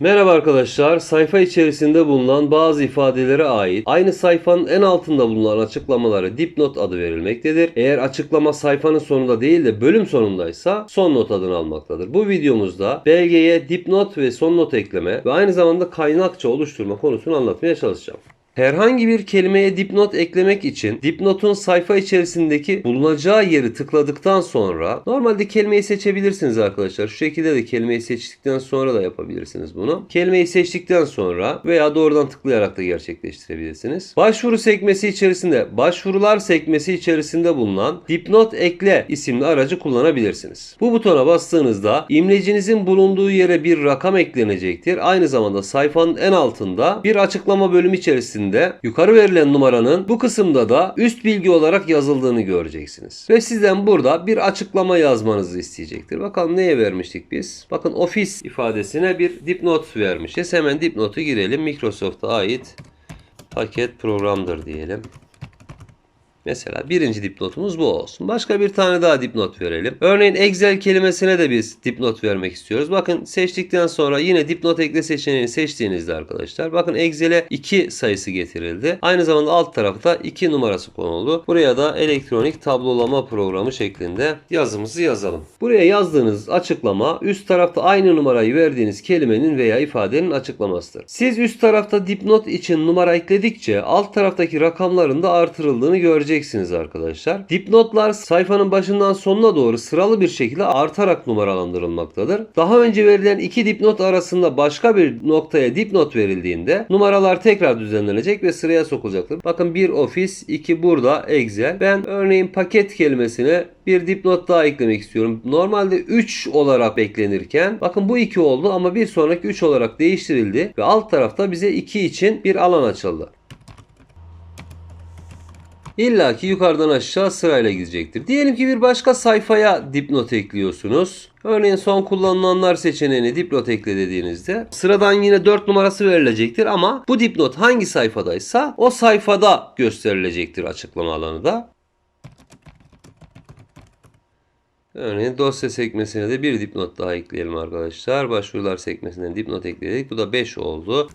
Merhaba arkadaşlar. Sayfa içerisinde bulunan bazı ifadelere ait aynı sayfanın en altında bulunan açıklamalara dipnot adı verilmektedir. Eğer açıklama sayfanın sonunda değil de bölüm sonundaysa son not adını almaktadır. Bu videomuzda belgeye dipnot ve son not ekleme ve aynı zamanda kaynakça oluşturma konusunu anlatmaya çalışacağım. Herhangi bir kelimeye dipnot eklemek için dipnotun sayfa içerisindeki bulunacağı yeri tıkladıktan sonra normalde kelimeyi seçebilirsiniz arkadaşlar. Şu şekilde de kelimeyi seçtikten sonra da yapabilirsiniz bunu. Kelimeyi seçtikten sonra veya doğrudan tıklayarak da gerçekleştirebilirsiniz. Başvuru sekmesi içerisinde başvurular sekmesi içerisinde bulunan dipnot ekle isimli aracı kullanabilirsiniz. Bu butona bastığınızda imlecinizin bulunduğu yere bir rakam eklenecektir. Aynı zamanda sayfanın en altında bir açıklama bölümü içerisinde yukarı verilen numaranın bu kısımda da üst bilgi olarak yazıldığını göreceksiniz. Ve sizden burada bir açıklama yazmanızı isteyecektir. Bakalım neye vermiştik biz? Bakın ofis ifadesine bir dipnot vermişiz. Hemen dipnotu girelim. Microsoft'a ait paket programdır diyelim. Mesela birinci dipnotumuz bu olsun. Başka bir tane daha dipnot verelim. Örneğin Excel kelimesine de biz dipnot vermek istiyoruz. Bakın seçtikten sonra yine dipnot ekle seçeneğini seçtiğinizde arkadaşlar. Bakın Excel'e 2 sayısı getirildi. Aynı zamanda alt tarafta 2 numarası konuldu. Buraya da elektronik tablolama programı şeklinde yazımızı yazalım. Buraya yazdığınız açıklama üst tarafta aynı numarayı verdiğiniz kelimenin veya ifadenin açıklamasıdır. Siz üst tarafta dipnot için numara ekledikçe alt taraftaki rakamların da artırıldığını göreceksiniz arkadaşlar. Dipnotlar sayfanın başından sonuna doğru sıralı bir şekilde artarak numaralandırılmaktadır. Daha önce verilen iki dipnot arasında başka bir noktaya dipnot verildiğinde numaralar tekrar düzenlenecek ve sıraya sokulacaktır. Bakın bir ofis, iki burada Excel. Ben örneğin paket kelimesine bir dipnot daha eklemek istiyorum. Normalde 3 olarak beklenirken bakın bu 2 oldu ama bir sonraki 3 olarak değiştirildi ve alt tarafta bize 2 için bir alan açıldı. İlla ki yukarıdan aşağı sırayla gidecektir. Diyelim ki bir başka sayfaya dipnot ekliyorsunuz. Örneğin son kullanılanlar seçeneğine dipnot ekle dediğinizde sıradan yine 4 numarası verilecektir ama bu dipnot hangi sayfadaysa o sayfada gösterilecektir açıklama alanı da. Örneğin dosya sekmesine de bir dipnot daha ekleyelim arkadaşlar. Başvurular sekmesinden dipnot ekledik. Bu da 5 oldu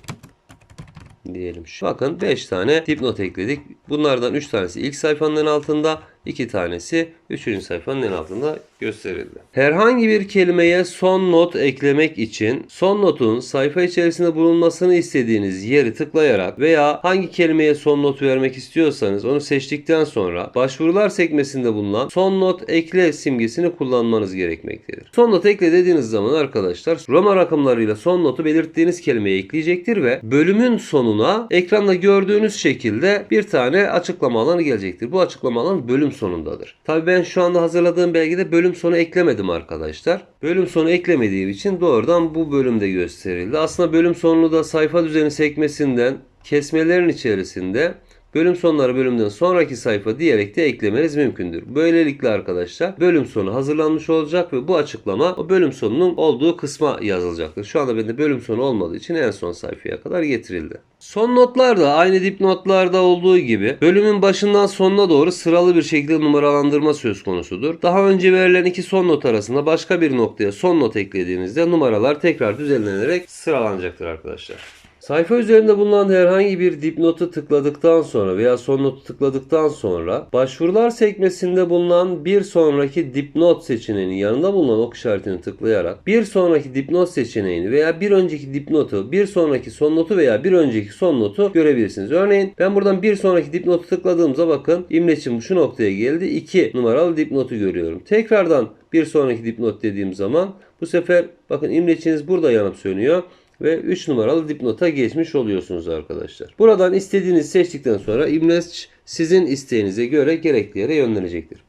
diyelim. Şu. Bakın 5 tane dipnot ekledik. Bunlardan 3 tanesi ilk sayfanın altında, 2 tanesi 3. sayfanın en altında gösterildi. Herhangi bir kelimeye son not eklemek için son notun sayfa içerisinde bulunmasını istediğiniz yeri tıklayarak veya hangi kelimeye son not vermek istiyorsanız onu seçtikten sonra başvurular sekmesinde bulunan son not ekle simgesini kullanmanız gerekmektedir. Son not ekle dediğiniz zaman arkadaşlar Roma rakamlarıyla son notu belirttiğiniz kelimeyi ekleyecektir ve bölümün sonuna ekranda gördüğünüz şekilde bir tane açıklama alanı gelecektir. Bu açıklama alanı bölüm sonundadır. Tabii ben şu anda hazırladığım belgede bölüm sonu eklemedim arkadaşlar. Bölüm sonu eklemediğim için doğrudan bu bölümde gösterildi. Aslında bölüm sonunu da sayfa düzeni sekmesinden kesmelerin içerisinde bölüm sonları bölümden sonraki sayfa diyerek de eklemeniz mümkündür. Böylelikle arkadaşlar bölüm sonu hazırlanmış olacak ve bu açıklama o bölüm sonunun olduğu kısma yazılacaktır. Şu anda bende bölüm sonu olmadığı için en son sayfaya kadar getirildi. Son notlar da aynı dipnotlarda olduğu gibi bölümün başından sonuna doğru sıralı bir şekilde numaralandırma söz konusudur. Daha önce verilen iki son not arasında başka bir noktaya son not eklediğinizde numaralar tekrar düzenlenerek sıralanacaktır arkadaşlar. Sayfa üzerinde bulunan herhangi bir dipnotu tıkladıktan sonra veya son notu tıkladıktan sonra başvurular sekmesinde bulunan bir sonraki dipnot seçeneğinin yanında bulunan ok işaretini tıklayarak bir sonraki dipnot seçeneğini veya bir önceki dipnotu, bir sonraki son notu veya bir önceki son notu görebilirsiniz. Örneğin ben buradan bir sonraki dipnotu tıkladığımda bakın imleçim şu noktaya geldi. 2 numaralı dipnotu görüyorum. Tekrardan bir sonraki dipnot dediğim zaman bu sefer bakın imleçiniz burada yanıp sönüyor ve 3 numaralı dipnota geçmiş oluyorsunuz arkadaşlar. Buradan istediğinizi seçtikten sonra imleç sizin isteğinize göre gerekli yere yönlenecektir.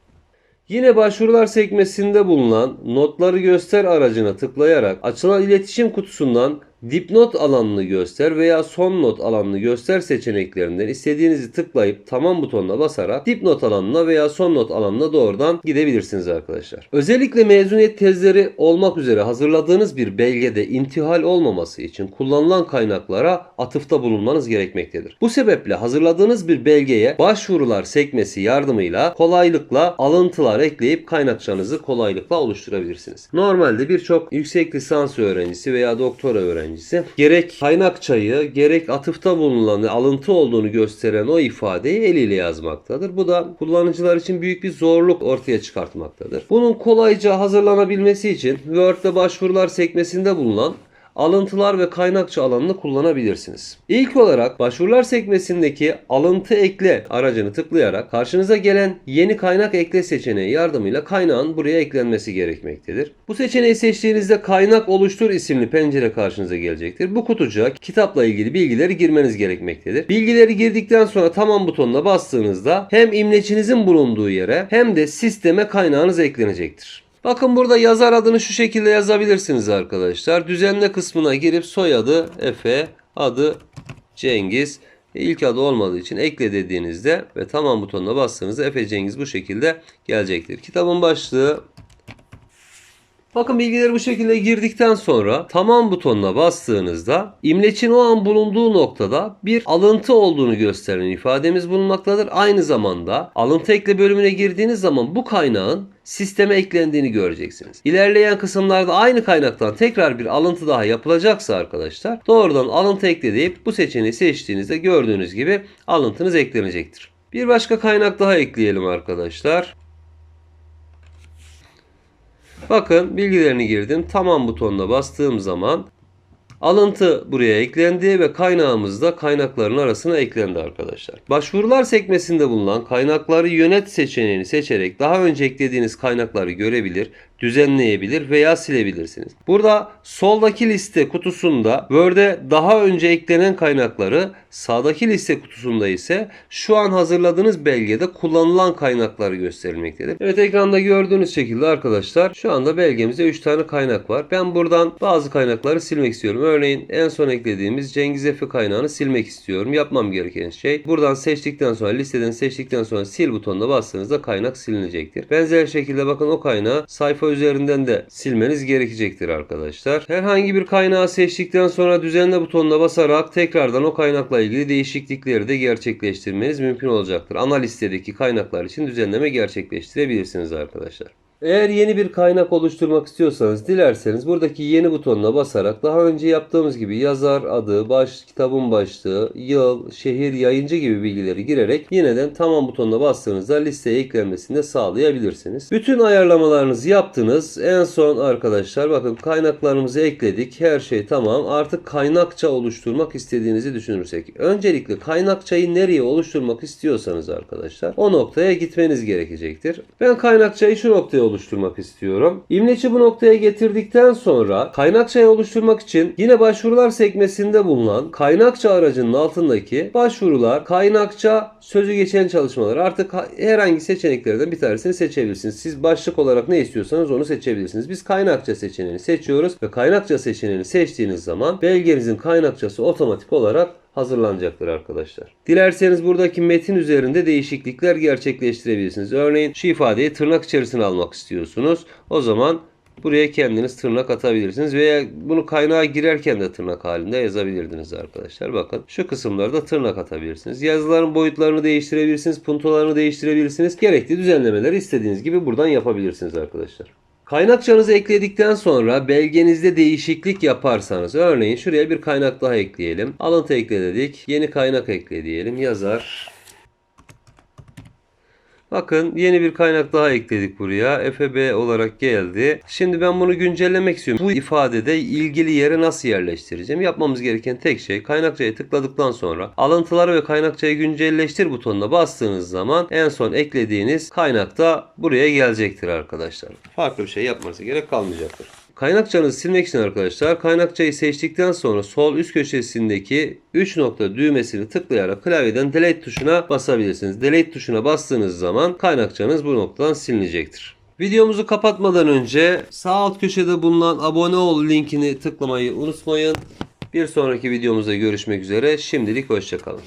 Yine başvurular sekmesinde bulunan notları göster aracına tıklayarak açılan iletişim kutusundan dipnot alanını göster veya son not alanını göster seçeneklerinden istediğinizi tıklayıp tamam butonuna basarak dipnot alanına veya son not alanına doğrudan gidebilirsiniz arkadaşlar. Özellikle mezuniyet tezleri olmak üzere hazırladığınız bir belgede intihal olmaması için kullanılan kaynaklara atıfta bulunmanız gerekmektedir. Bu sebeple hazırladığınız bir belgeye başvurular sekmesi yardımıyla kolaylıkla alıntılar ekleyip kaynakçanızı kolaylıkla oluşturabilirsiniz. Normalde birçok yüksek lisans öğrencisi veya doktora öğrencisi öğrencisi. Gerek kaynakçayı gerek atıfta bulunan alıntı olduğunu gösteren o ifadeyi eliyle yazmaktadır. Bu da kullanıcılar için büyük bir zorluk ortaya çıkartmaktadır. Bunun kolayca hazırlanabilmesi için Word'de başvurular sekmesinde bulunan alıntılar ve kaynakça alanını kullanabilirsiniz. İlk olarak başvurular sekmesindeki alıntı ekle aracını tıklayarak karşınıza gelen yeni kaynak ekle seçeneği yardımıyla kaynağın buraya eklenmesi gerekmektedir. Bu seçeneği seçtiğinizde kaynak oluştur isimli pencere karşınıza gelecektir. Bu kutucuğa kitapla ilgili bilgileri girmeniz gerekmektedir. Bilgileri girdikten sonra tamam butonuna bastığınızda hem imleçinizin bulunduğu yere hem de sisteme kaynağınız eklenecektir. Bakın burada yazar adını şu şekilde yazabilirsiniz arkadaşlar. Düzenle kısmına girip soyadı Efe, adı Cengiz. E, İlk adı olmadığı için ekle dediğinizde ve tamam butonuna bastığınızda Efe Cengiz bu şekilde gelecektir. Kitabın başlığı Bakın bilgileri bu şekilde girdikten sonra tamam butonuna bastığınızda imleçin o an bulunduğu noktada bir alıntı olduğunu gösteren ifademiz bulunmaktadır. Aynı zamanda alıntı ekle bölümüne girdiğiniz zaman bu kaynağın sisteme eklendiğini göreceksiniz. İlerleyen kısımlarda aynı kaynaktan tekrar bir alıntı daha yapılacaksa arkadaşlar doğrudan alıntı ekle deyip bu seçeneği seçtiğinizde gördüğünüz gibi alıntınız eklenecektir. Bir başka kaynak daha ekleyelim arkadaşlar. Bakın bilgilerini girdim. Tamam butonuna bastığım zaman alıntı buraya eklendi ve kaynağımız da kaynakların arasına eklendi arkadaşlar. Başvurular sekmesinde bulunan kaynakları yönet seçeneğini seçerek daha önce eklediğiniz kaynakları görebilir, düzenleyebilir veya silebilirsiniz. Burada soldaki liste kutusunda Word'e daha önce eklenen kaynakları, sağdaki liste kutusunda ise şu an hazırladığınız belgede kullanılan kaynakları gösterilmektedir. Evet ekranda gördüğünüz şekilde arkadaşlar şu anda belgemizde 3 tane kaynak var. Ben buradan bazı kaynakları silmek istiyorum. Örneğin en son eklediğimiz Cengiz Efe kaynağını silmek istiyorum. Yapmam gereken şey buradan seçtikten sonra listeden seçtikten sonra sil butonuna bastığınızda kaynak silinecektir. Benzer şekilde bakın o kaynağı sayfa üzerinden de silmeniz gerekecektir arkadaşlar. Herhangi bir kaynağı seçtikten sonra düzenle butonuna basarak tekrardan o kaynakla ilgili değişiklikleri de gerçekleştirmeniz mümkün olacaktır. Ana listedeki kaynaklar için düzenleme gerçekleştirebilirsiniz arkadaşlar. Eğer yeni bir kaynak oluşturmak istiyorsanız dilerseniz buradaki yeni butonuna basarak daha önce yaptığımız gibi yazar adı, baş, kitabın başlığı, yıl, şehir, yayıncı gibi bilgileri girerek yineden tamam butonuna bastığınızda listeye eklenmesini de sağlayabilirsiniz. Bütün ayarlamalarınızı yaptınız. En son arkadaşlar bakın kaynaklarımızı ekledik. Her şey tamam. Artık kaynakça oluşturmak istediğinizi düşünürsek. Öncelikle kaynakçayı nereye oluşturmak istiyorsanız arkadaşlar o noktaya gitmeniz gerekecektir. Ben kaynakçayı şu noktaya oluşturmak istiyorum. İmleci bu noktaya getirdikten sonra kaynakçayı oluşturmak için yine başvurular sekmesinde bulunan kaynakça aracının altındaki başvurular, kaynakça, sözü geçen çalışmalar artık ha- herhangi seçeneklerden bir tanesini seçebilirsiniz. Siz başlık olarak ne istiyorsanız onu seçebilirsiniz. Biz kaynakça seçeneğini seçiyoruz ve kaynakça seçeneğini seçtiğiniz zaman belgenizin kaynakçası otomatik olarak hazırlanacaktır arkadaşlar. Dilerseniz buradaki metin üzerinde değişiklikler gerçekleştirebilirsiniz. Örneğin şu ifadeyi tırnak içerisine almak istiyorsunuz. O zaman buraya kendiniz tırnak atabilirsiniz veya bunu kaynağa girerken de tırnak halinde yazabilirdiniz arkadaşlar. Bakın şu kısımlarda tırnak atabilirsiniz. Yazıların boyutlarını değiştirebilirsiniz, puntolarını değiştirebilirsiniz. Gerekli düzenlemeleri istediğiniz gibi buradan yapabilirsiniz arkadaşlar. Kaynakçanızı ekledikten sonra belgenizde değişiklik yaparsanız örneğin şuraya bir kaynak daha ekleyelim. Alıntı ekle dedik. Yeni kaynak ekle diyelim. Yazar. Bakın yeni bir kaynak daha ekledik buraya. FB olarak geldi. Şimdi ben bunu güncellemek istiyorum. Bu ifadede ilgili yere nasıl yerleştireceğim? Yapmamız gereken tek şey kaynakçayı tıkladıktan sonra alıntıları ve kaynakçayı güncelleştir butonuna bastığınız zaman en son eklediğiniz kaynak da buraya gelecektir arkadaşlar. Farklı bir şey yapmanıza gerek kalmayacaktır. Kaynakçanızı silmek için arkadaşlar kaynakçayı seçtikten sonra sol üst köşesindeki 3 nokta düğmesini tıklayarak klavyeden delete tuşuna basabilirsiniz. Delete tuşuna bastığınız zaman kaynakçanız bu noktadan silinecektir. Videomuzu kapatmadan önce sağ alt köşede bulunan abone ol linkini tıklamayı unutmayın. Bir sonraki videomuzda görüşmek üzere. Şimdilik hoşçakalın.